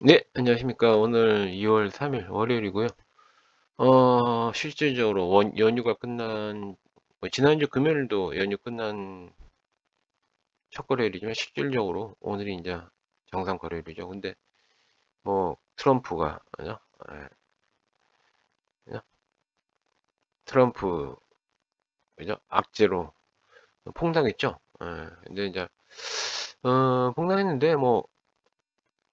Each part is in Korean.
네, 안녕하십니까. 오늘 2월 3일 월요일이고요. 어, 실질적으로 원, 연휴가 끝난, 뭐 지난주 금요일도 연휴 끝난 첫 거래일이지만 실질적으로 오늘이 이제 정상 거래일이죠. 근데 뭐 트럼프가, 그죠? 예, 그죠? 트럼프, 그죠? 악재로 폭락했죠. 예, 근데 이제, 어, 폭락했는데 뭐,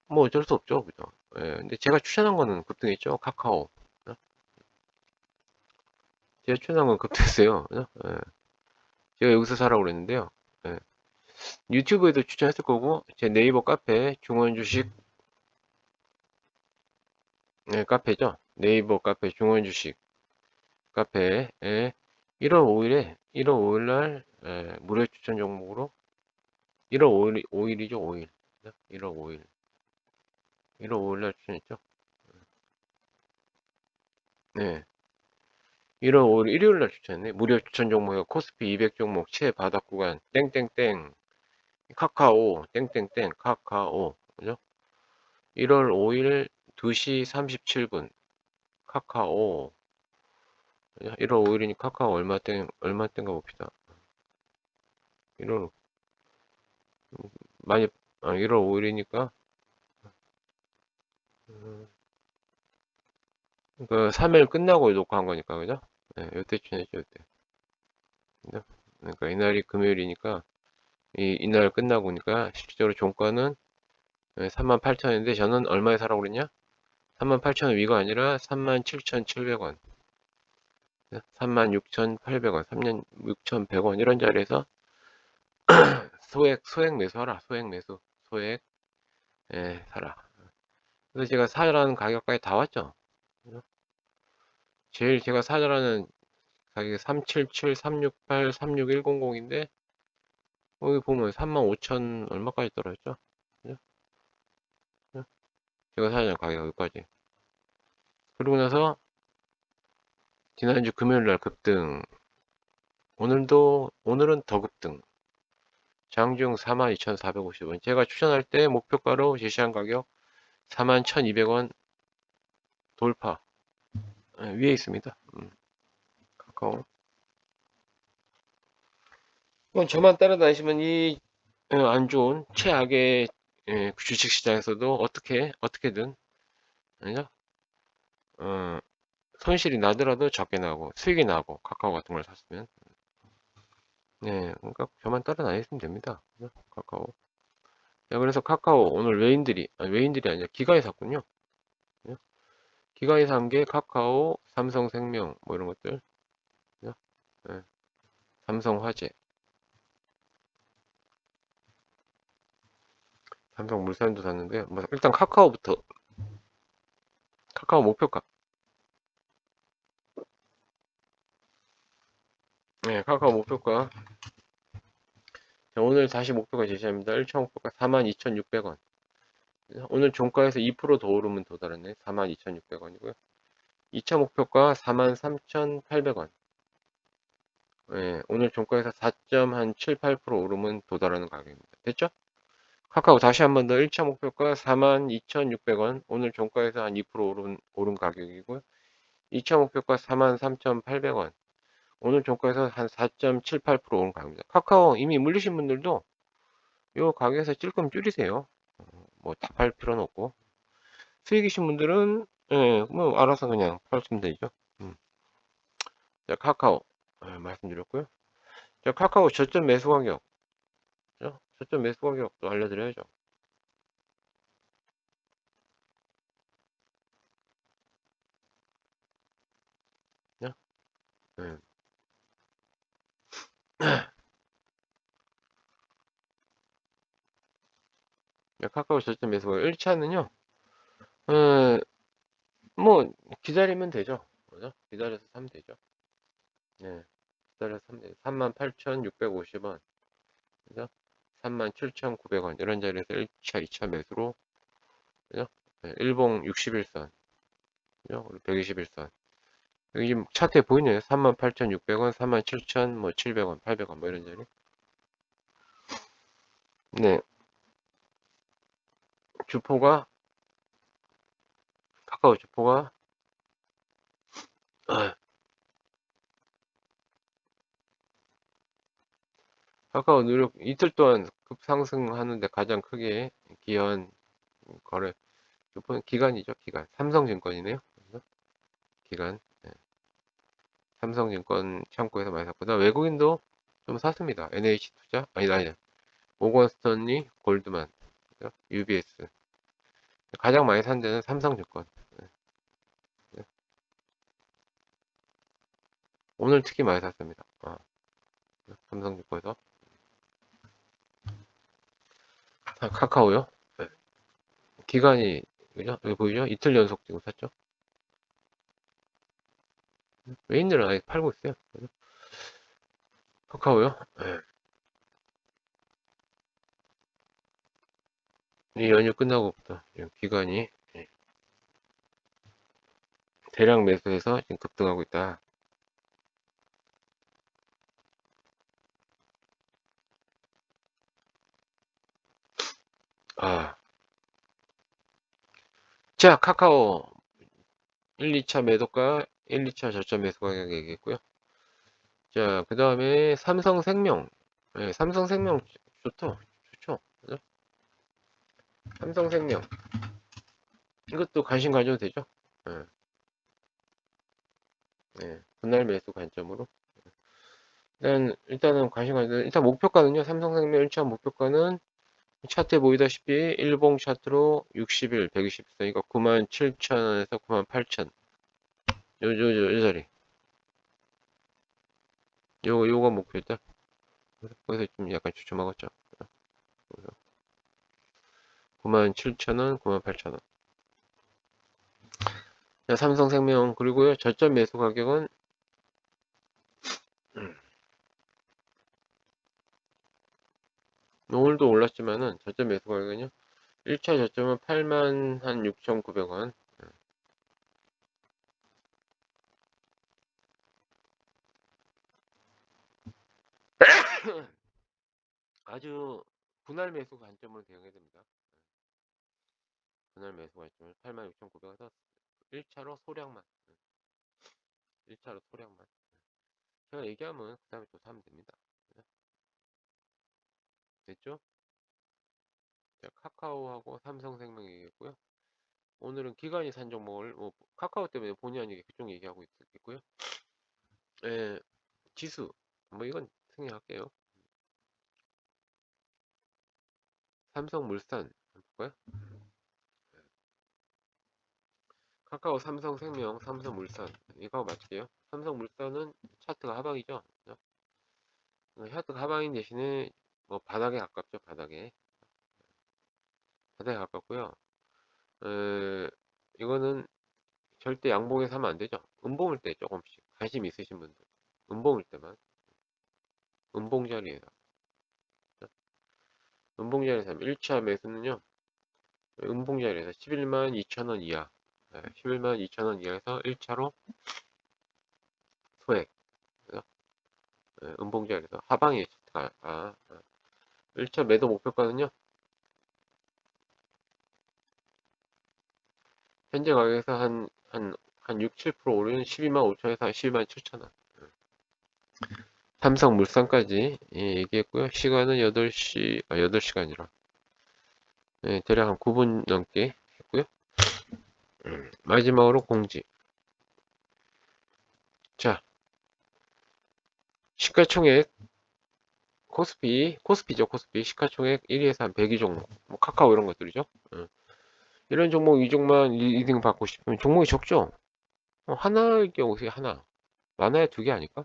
뭐 어쩔 수 없죠. 그죠? 예, 근데 제가 추천한 거는 급등했죠. 카카오. 제가 추천한 건 급등했어요. 그죠? 예. 제가 여기서 사라고 그랬는데요. 예. 유튜브에도 추천했을 거고 제 네이버 카페 중원주식 네, 카페죠. 네이버 카페 중원주식 카페에 1월 5일에 1월 5일 날 예, 무료 추천 종목으로 1월 5일 5일이죠. 5일. 1월 5일. 1월 5일 날 추천했죠. 네. 1월 5일 일요일 날 추천했네. 무료 추천 종목이 코스피 200 종목 최 바닥 구간 땡땡땡 카카오 땡땡땡 카카오 그죠? 1월 5일 2시 37분 카카오 1월 5일이니 카카오 얼마 땡 얼마 땡가 봅시다. 1월 많이 아, 1월 5일이니까 그 3일 끝나고 녹화한 거니까 그죠? 네, 요때 추천했죠 요때. 그러니까 이날이 금요일이니까 이 이날 끝나고 니까 실질적으로 종가는 38,000원인데 저는 얼마에 사라고 그랬냐? 38,000원 위가 아니라 37,700원. 36,800원, 36,100원 이런 자리에서 소액 소액 매수하라. 소액 매수. 소액 예, 사라. 그래서 제가 사라는 가격까지 다 왔죠. 제일 제가 사라는 가격이 377, 368, 36100인데 여기 보면 35,000 얼마까지 떨어졌죠? 제가 사라는 가격 여기까지. 그러고 나서 지난주 금요일 날 급등. 오늘도 오늘은 더 급등. 장중 42,450원. 제가 추천할 때 목표가로 제시한 가격 41,200원 돌파. 네, 위에 있습니다. 음, 카카오. 이건 저만 따라다니시면 이 안 좋은 최악의 예, 주식 시장에서도 어떻게 어떻게든 아니죠? 어, 손실이 나더라도 적게 나고 수익이 나고 카카오 같은 걸 샀으면 네, 그러니까 저만 따라다니시면 됩니다. 카카오. 자, 그래서 카카오 오늘 외인들이 아니, 외인들이 아니라 기가에 샀군요. 기가에 산게 카카오, 삼성생명 뭐 이런 것들. 네. 삼성화재. 삼성물산도 샀는데 뭐 일단 카카오부터 카카오 목표가 네, 카카오 목표가 자, 오늘 다시 목표가 제시합니다. 1차 목표가 42,600원. 오늘 종가에서 2%더 오르면 도달했네. 42,600원이고요. 2차 목표가 43,800원. 네, 오늘 종가에서 4.78% 오르면 도달하는 가격입니다. 됐죠? 카카오 다시 한 번 더 1차 목표가 42,600원. 오늘 종가에서 한 2% 오른, 오른 가격이고요. 2차 목표가 43,800원. 오늘 종가에서 한 4.78% 오른 가격입니다. 카카오 이미 물리신 분들도 이 가격에서 찔끔 줄이세요. 뭐다 팔 필요는 없고. 수익이신 분들은 예, 뭐 알아서 그냥 팔시면 되죠. 음. 자, 카카오 예, 말씀드렸고요. 자, 카카오 저점 매수 가격. 저점 매수 가격도 알려드려야죠. 네. 네. 카카오 저점 매수 가격 1차는요. 어, 뭐 기다리면 되죠. 그죠? 기다려서 사면 되죠. 네. 기다려서 사면 되죠. 38,650원. 그죠? 37,900원 이런 자리에서 1차, 2차 매수로 그죠? 네, 일봉 60일선 그죠? 121선 여기 지금 차트에 보이네요. 38,600원, 37,000, 700원, 800원 뭐 이런 자리. 네. 주포가 카카오 주포가 카카오 누력 이틀 동안 급상승하는데 가장 크게 기여한 거래 주포는 기간이죠 기간 삼성증권이네요. 기간 네. 삼성증권 창구에서 많이 그다음 외국인도 좀 샀습니다 NH 투자 아니 아니 모건 스턴리 골드만? UBS 가장 많이 산 데는 삼성증권 네. 네. 오늘 특히 많이 샀습니다 아, 삼성증권에서 아, 카카오요 네. 기간이 그죠? 여기 보이죠? 이틀 연속 지금 샀죠? 메인들은 아예 팔고 있어요. 카카오요? 네. 이 연휴 끝나고부터 기간이 예. 대량 매수해서 지금 급등하고 있다. 아. 자, 카카오 1, 2차 매도가 1, 2차 저점 매수 가격 얘기했고요. 자, 그 다음에 삼성생명. 네, 삼성생명 좋죠? 좋죠? 그죠? 삼성생명. 이것도 관심 가져도 되죠? 네. 네, 분할 매수 관점으로. 일단, 일단은 관심 가져도, 일단 목표가는요, 삼성생명 1차 목표가는 차트에 보이다시피 일봉 차트로 60일 120선이니까 97,000원에서 98,000 요, 요, 요, 요 자리. 요, 요거 목표죠 거기서 좀 약간 추첨하겠죠? 97,000원 98,000원. 자, 삼성생명 그리고요 저점 매수 가격은 오늘도 올랐지만은 저점 매수 가격은요 1차 저점은 8만 한 6,900원 아주 분할 매수 관점으로 대응해야 됩니다. 분할 매수 관점을 86,900에서 1차로 소량만 1차로 소량만 제가 얘기하면 그 다음에 또 사면 됩니다. 됐죠? 자, 카카오하고 삼성생명 얘기했고요. 오늘은 기관이 산 종목을 뭐 카카오 때문에 본의 아니게 그쪽 얘기하고 있겠고요. 예, 지수 뭐 이건 승리할게요. 삼성물산 볼까요? 카카오 삼성생명 삼성물산 이거 맞게요. 삼성물산은 차트가 하방이죠. 차트가 하방인 대신에 뭐 바닥에 가깝죠. 바닥에 바닥에 가깝고요. 에, 이거는 절대 양봉에 사면 안 되죠. 음봉일 때 조금씩 관심 있으신 분들 음봉일 때만 음봉 자리에서 음봉 자리에서 1차 매수는요 음봉 자리에서 11만 2천원 이하 11만 2천원 이하에서 1차로 소액 음봉 자리에서 하방이 아, 아, 1차 매도 목표가는요 현재 가격에서 한, 한, 한 6, 7% 오르는 12만 5천에서 한 12만 7천원. 삼성물산까지 예, 얘기했고요. 시간은 8시, 아, 8시간이라. 예, 대략 한 9분 넘게 했고요. 음, 마지막으로 공지. 자, 시가총액, 코스피, 코스피죠, 코스피. 시가총액 1위에서 한 100위 종목. 뭐, 카카오 이런 것들이죠. 음. 이런 종목 이종만 2등 받고 싶으면 종목이 적죠? 어, 하나일 경우에 하나. 많아야 두 개 아닐까?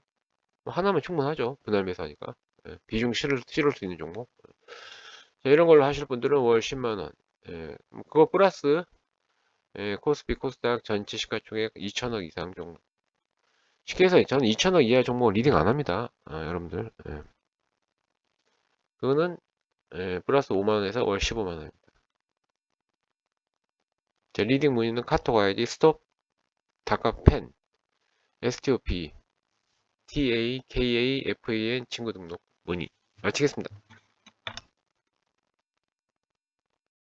뭐 하나면 충분하죠. 분할 매수하니까. 예, 비중 실을, 실을 수 있는 종목. 자, 이런 걸로 하실 분들은 월 10만원. 예, 뭐 그거 플러스, 예, 코스피, 코스닥 전체 시가총액 2천억 이상 종목. 쉽게 해서 저는 2천억 이하 종목 리딩 안 합니다. 아, 여러분들. 예. 그거는, 예, 플러스 5만원에서 월 15만원. 자, 리딩 문의는 카톡 아이디 스톱 다카펜 STOP TAKAFAN 친구 등록 문의 마치겠습니다.